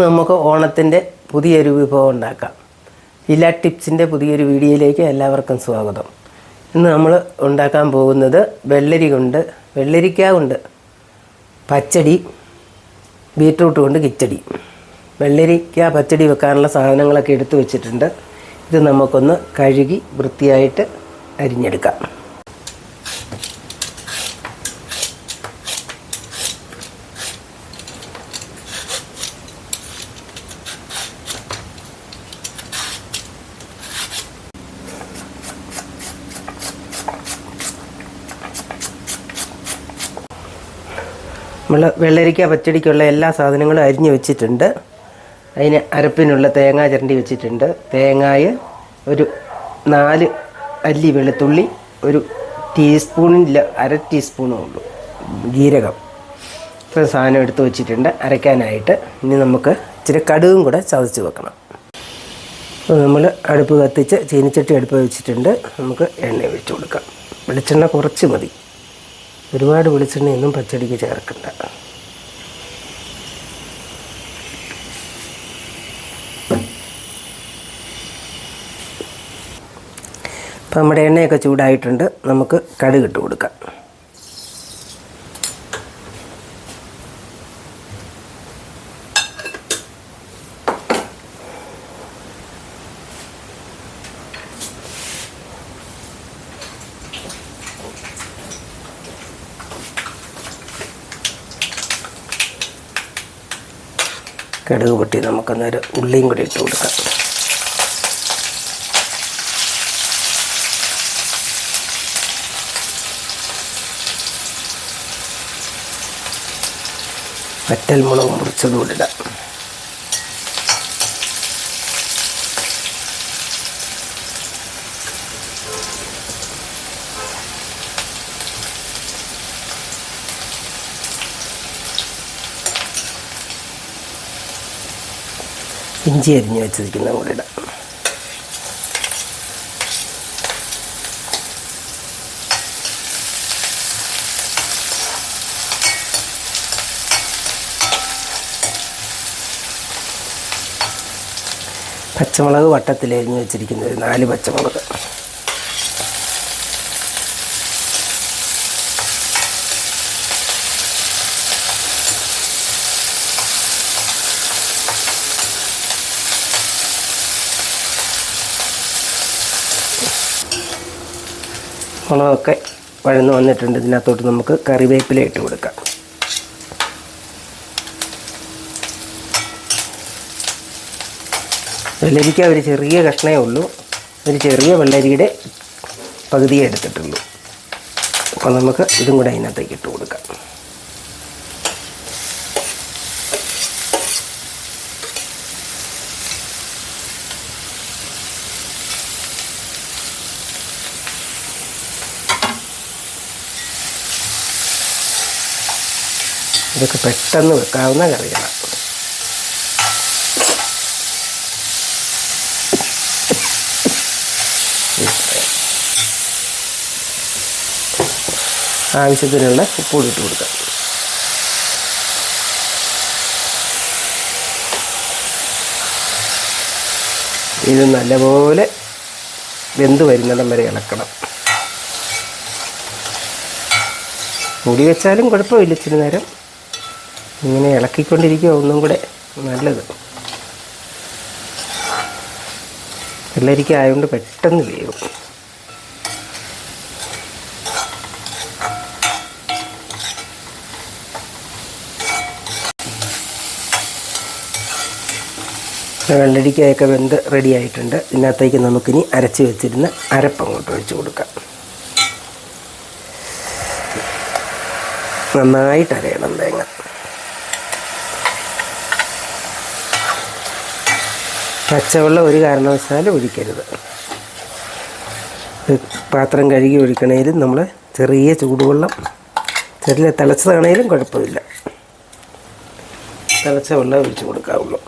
നമുക്ക് ഓണത്തിന്റെ പുതിയൊരു വിഭവം ഉണ്ടാക്കാം. ഇല ടിപ്സിന്റെ പുതിയൊരു വീഡിയോയിലേക്ക് എല്ലാവർക്കും സ്വാഗതം. ഇന്ന് നമ്മൾ ഉണ്ടാക്കാൻ പോകുന്നത് വെള്ളരി കൊണ്ട് വെള്ളരിക്ക കൊണ്ട് പച്ചടി ബീട്രൂട്ട് കൊണ്ട് കിച്ചടി. വെള്ളരിക്ക പച്ചടി വെക്കാനുള്ള സാധനങ്ങളൊക്കെ എടുത്തു വെച്ചിട്ടുണ്ട്. ഇത് നമുക്കൊന്ന് കഴുകി വൃത്തിയായിട്ട് അരിഞ്ഞെടുക്കാം. നമ്മൾ വെള്ളരിക്ക പച്ചടിക്കുള്ള എല്ലാ സാധനങ്ങളും അരിഞ്ഞു വെച്ചിട്ടുണ്ട്. അതിന് അരപ്പിനുള്ള തേങ്ങ ചിരണ്ടി വെച്ചിട്ടുണ്ട്. തേങ്ങായ ഒരു നാല് അല്ലി വെളുത്തുള്ളി ഒരു ടീസ്പൂണില്ല അര ടീസ്പൂണേ ഉള്ളൂ. ജീരകം. ഇത്ര സാധനം എടുത്ത് വെച്ചിട്ടുണ്ട് അരയ്ക്കാനായിട്ട്. ഇനി നമുക്ക് ഇച്ചിരി കടുകും കൂടെ ചതച്ച് വെക്കണം. നമ്മൾ അടുപ്പ് കത്തിച്ച് ചീനിച്ചട്ടി അടുപ്പ് വെച്ചിട്ടുണ്ട്. നമുക്ക് എണ്ണ ഒഴിച്ച് കൊടുക്കാം. വെളിച്ചെണ്ണ കുറച്ച് മതി. ഒരുപാട് വെളിച്ചെണ്ണയൊന്നും പച്ചടിക്ക് ചേർക്കണ്ട. അപ്പം നമ്മുടെ എണ്ണയൊക്കെ ചൂടായിട്ടുണ്ട്. നമുക്ക് കടുക് ഇട്ട് കൊടുക്കാം. കടുക് പൊട്ടി നമുക്കൊന്നൊരു ഉള്ളിയും കൂടി ഇട്ട് കൊടുക്കാം. വറ്റൽ മുളക് മുറിച്ചതും ഇടാം. ഇഞ്ചി അരിഞ്ഞ് വെച്ചിരിക്കുന്ന കൂടി ഇടാം പച്ചമുളക് വട്ടത്തിൽ അരിഞ്ഞ് വെച്ചിരിക്കുന്നത് നാല് പച്ചമുളക്. മുളകൊക്കെ വഴന്ന് വന്നിട്ടുണ്ട്. ഇതിനകത്തോട്ട് നമുക്ക് കറിവേപ്പില ഇട്ട് കൊടുക്കാം. വെള്ളരിക്ക ഒരു ചെറിയ കഷ്ണമേ ഉള്ളൂ. ഒരു ചെറിയ വെള്ളരിയുടെ പകുതിയെ എടുത്തിട്ടുള്ളൂ. അപ്പോൾ നമുക്ക് ഇതും കൂടെ അതിനകത്തേക്ക് ഇട്ട് കൊടുക്കാം. ഇതൊക്കെ പെട്ടെന്ന് വെക്കാവുന്ന കറികളാണ് ആവശ്യത്തിനുള്ള ഉപ്പ് ഇട്ട് കൊടുക്കാം. ഇത് നല്ലപോലെ വെന്ത് വരുന്നിടം വരെ ഇളക്കണം. മൂടി വെച്ചാലും കുഴപ്പമില്ല ഇച്ചിരി നേരം ഇങ്ങനെ ഇളക്കിക്കൊണ്ടിരിക്കുക ഒന്നും കൂടെ നല്ലത്. വെള്ളരിക്ക ആയതുകൊണ്ട് പെട്ടെന്ന് വേവും. വെള്ളരിക്കയൊക്കെ വെന്ത് റെഡി ആയിട്ടുണ്ട്. ഇതിനകത്തേക്ക് നമുക്കിനി അരച്ച് വെച്ചിരുന്ന് അരപ്പങ്ങോട്ട് ഒഴിച്ചു കൊടുക്കാം. നന്നായിട്ട് അരയണം തേങ്ങ. പച്ചവെള്ളം ഒരു കാരണവശാലും ഒഴിക്കരുത്. പാത്രം കഴുകി ഒഴിക്കണേലും നമ്മൾ ചെറിയ ചൂടുവെള്ളം ചെറിയ തിളച്ചതാണേലും കുഴപ്പമില്ല. തിളച്ച വെള്ളം ഒഴിച്ച് കൊടുക്കാവുള്ളൂ.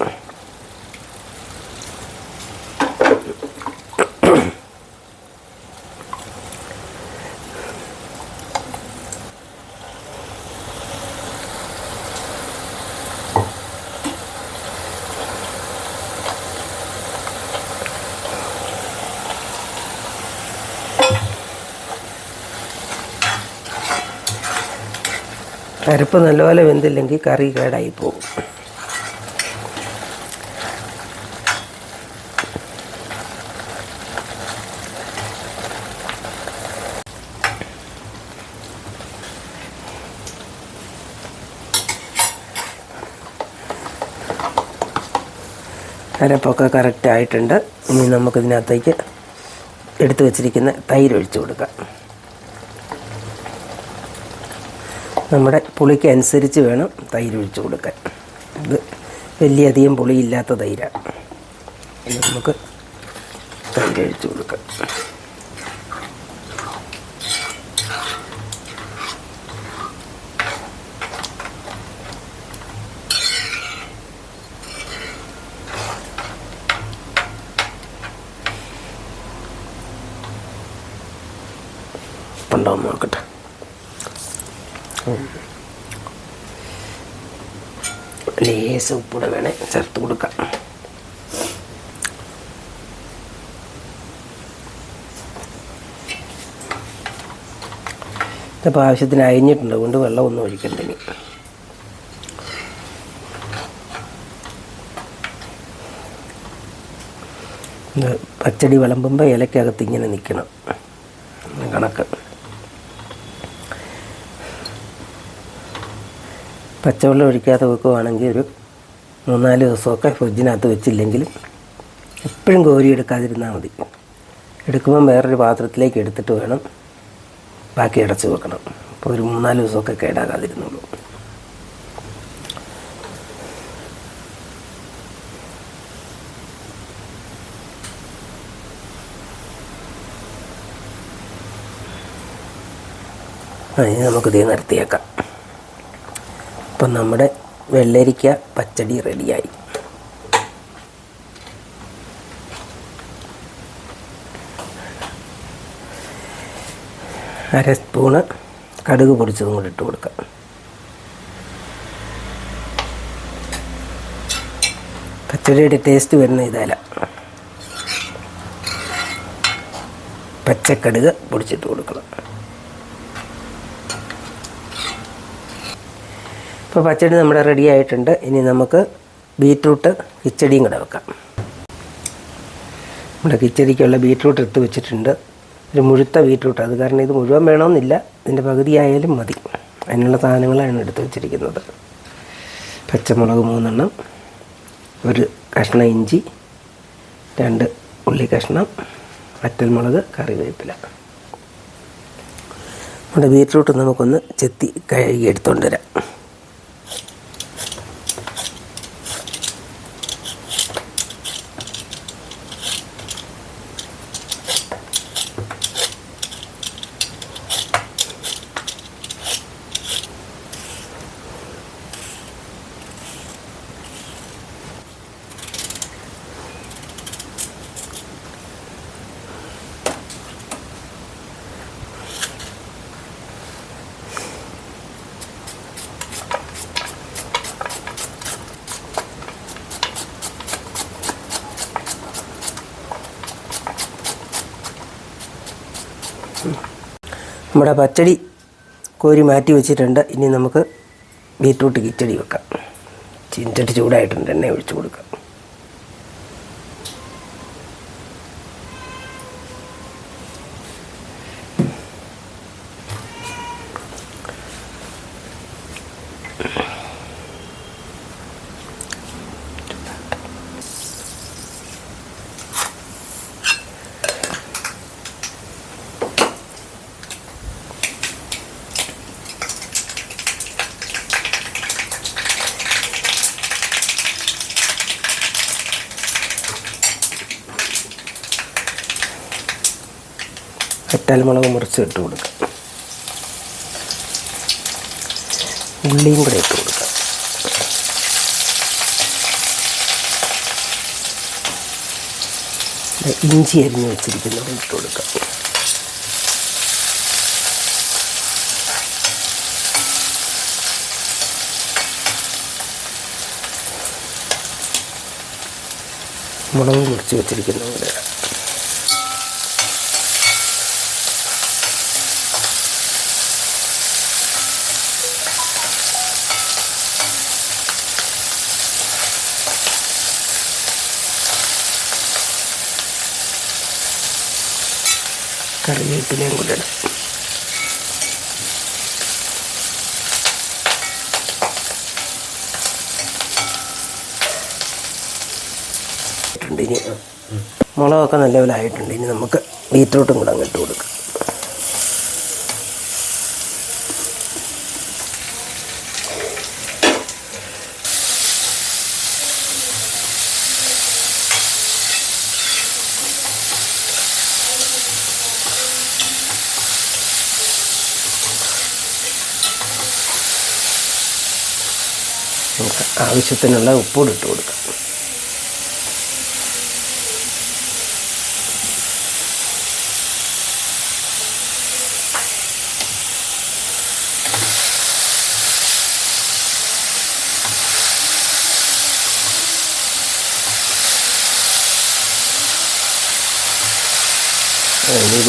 അരപ്പ് നല്ലപോലെ വെന്തില്ലെങ്കിൽ കറി കേടായി പോകും. അരപ്പൊക്കെ കറക്റ്റ് ആയിട്ടുണ്ട് ഇനി നമുക്കിതിനകത്തേക്ക് എടുത്തു വച്ചിരിക്കുന്ന തൈര് ഒഴിച്ചു കൊടുക്കാം. നമ്മുടെ പുളിക്ക് അനുസരിച്ച് വേണം തൈര് ഒഴിച്ച് കൊടുക്കാൻ. ഇത് വലിയധികം പുളിയില്ലാത്ത തൈരാണ് നമുക്ക് തൈര് ഒഴിച്ച് കൊടുക്കാം. ഉണ്ടോ നോക്കട്ടെ. ലേസ് ഉപ്പൂടെ വേണേ ചേർത്ത് കൊടുക്കാം. ഇതിപ്പോൾ ആവശ്യത്തിന് അരിഞ്ഞിട്ടുണ്ട്. അതുകൊണ്ട് വെള്ളമൊന്നും ഒഴിക്കണ്ട ഇനി പച്ചടി വിളമ്പുമ്പോൾ ഇലക്കകത്ത് ഇങ്ങനെ നിൽക്കണം കണക്ക്. പച്ചവെള്ളം ഒഴിക്കാതെ വെക്കുകയാണെങ്കിൽ ഒരു മൂന്നാൽ ദിവസമൊക്കെ ഫ്രിഡ്ജിനകത്ത് വെച്ചില്ലെങ്കിൽ എപ്പോഴും കോരി എടുക്കാതിരുന്നാൽ മതി. എടുക്കുമ്പം വേറൊരു പാത്രത്തിലേക്ക് എടുത്തിട്ട് വേണം ബാക്കി അടച്ചു വെക്കണം. അപ്പോൾ ഒരു മൂന്നാൽ ദിവസമൊക്കെ കേടാകാതിരുന്നുള്ളൂ. ഇനി നമുക്കിത് നിർത്തിയേക്കാം. അപ്പം നമ്മുടെ വെള്ളരിക്ക പച്ചടി റെഡിയായി. അര സ്പൂണ് കടുക് പൊടിച്ചതും കൂടി ഇട്ട് കൊടുക്കാം. പച്ചടിയുടെ ടേസ്റ്റ് വരുന്ന ഇതല്ല. പച്ചക്കടുക് പൊടിച്ചിട്ട് കൊടുക്കണം. ഇപ്പോൾ പച്ചടി നമ്മുടെ റെഡി ആയിട്ടുണ്ട്. ഇനി നമുക്ക് ബീറ്റ്റൂട്ട് കിച്ചടിയും കൂടെ വെക്കാം. നമ്മുടെ കിച്ചടിക്കുള്ള ബീറ്റ്റൂട്ട് എടുത്ത് വെച്ചിട്ടുണ്ട്. ഒരു മുഴുത്ത ബീറ്റ്റൂട്ട് അത് കാരണം ഇത് മുഴുവൻ വേണമെന്നില്ല. ഇതിന്റെ പകുതി ആയാലും മതി. അതിനുള്ള സാധനങ്ങളാണ് എടുത്ത് വെച്ചിരിക്കുന്നത്. പച്ചമുളക് മൂന്നെണ്ണം ഒരു കഷ്ണം ഇഞ്ചി രണ്ട് ഉള്ളി കഷ്ണം വറ്റൽമുളക് കറിവേപ്പില. നമ്മുടെ ബീറ്റ്റൂട്ട് നമുക്കൊന്ന് ചെത്തി കഴുകി എടുത്തുകൊണ്ട് വരാം. നമ്മുടെ പച്ചടി കോരി മാറ്റി വെച്ചിട്ടുണ്ട്. ഇനി നമുക്ക് ബീറ്റ്റൂട്ട് കിച്ചടി വെക്കാം. ചിഞ്ചട്ടി ചൂടായിട്ടുണ്ട്. എണ്ണ ഒഴിച്ചു കൊടുക്കാം. മുളക് മുറിച്ച് ഇട്ട് കൊടുക്കുക ഉള്ളിയും കൂടെ ഇട്ട് കൊടുക്കുക ഇഞ്ചി അരിഞ്ഞ് വെച്ചിരിക്കുന്നത് ഇട്ട് കൊടുക്കുക മുളക് മുറിച്ച് വെച്ചിരിക്കുന്നത് കൂടെ കറിവേപ്പിലയും കൂടെ ഇടാം മുളകൊക്കെ നല്ലപോലെ ആയിട്ടുണ്ട്. ഇനി നമുക്ക് ബീറ്റ്റൂട്ടും കൂടെ അങ്ങ് ഇട്ട് കൊടുക്കാം നമുക്ക് ആവശ്യത്തിനുള്ള ഉപ്പൂടെ ഇട്ട് കൊടുക്കാം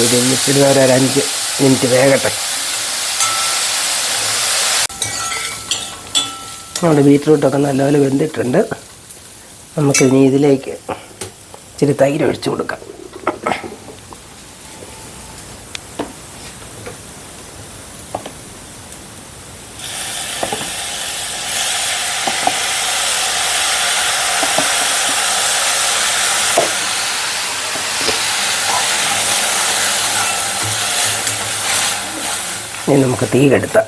ഇത് മിക്സിൽ ഒരു അഞ്ച് മിനിറ്റ് വേകട്ടെ. നമ്മുടെ ബീറ്റ്റൂട്ടൊക്കെ നല്ലപോലെ വെന്തിട്ടുണ്ട്. നമുക്ക് ഇനി ഇതിലേക്ക് ഇച്ചിരി തൈര് ഒഴിച്ചു കൊടുക്കാം. ഇനി നമുക്ക് തീ കെടുത്താം.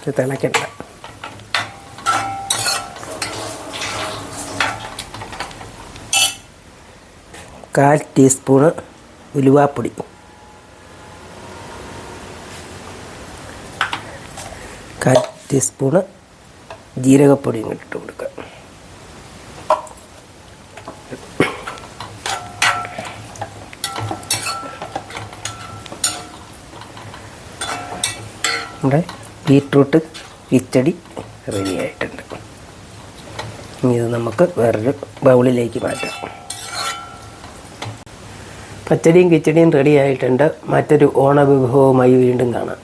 ഇത് തിളക്കണ്ട കാൽ ടീസ്പൂണ് ഉലുവാപ്പൊടി. കാൽ ടീസ്പൂണ് ജീരകപ്പൊടിയും ഇട്ട് കൊടുക്കുക. നമ്മുടെ ബീട്രൂട്ട് കിച്ചടി റെഡി ആയിട്ടുണ്ട് ഇനി ഇത് നമുക്ക് വേറൊരു ബൗളിലേക്ക് മാറ്റാം. പച്ചടിയും കിച്ചടിയും റെഡി ആയിട്ടുണ്ട് മറ്റൊരു ഓണവിഭവവുമായി വീണ്ടും കാണാം.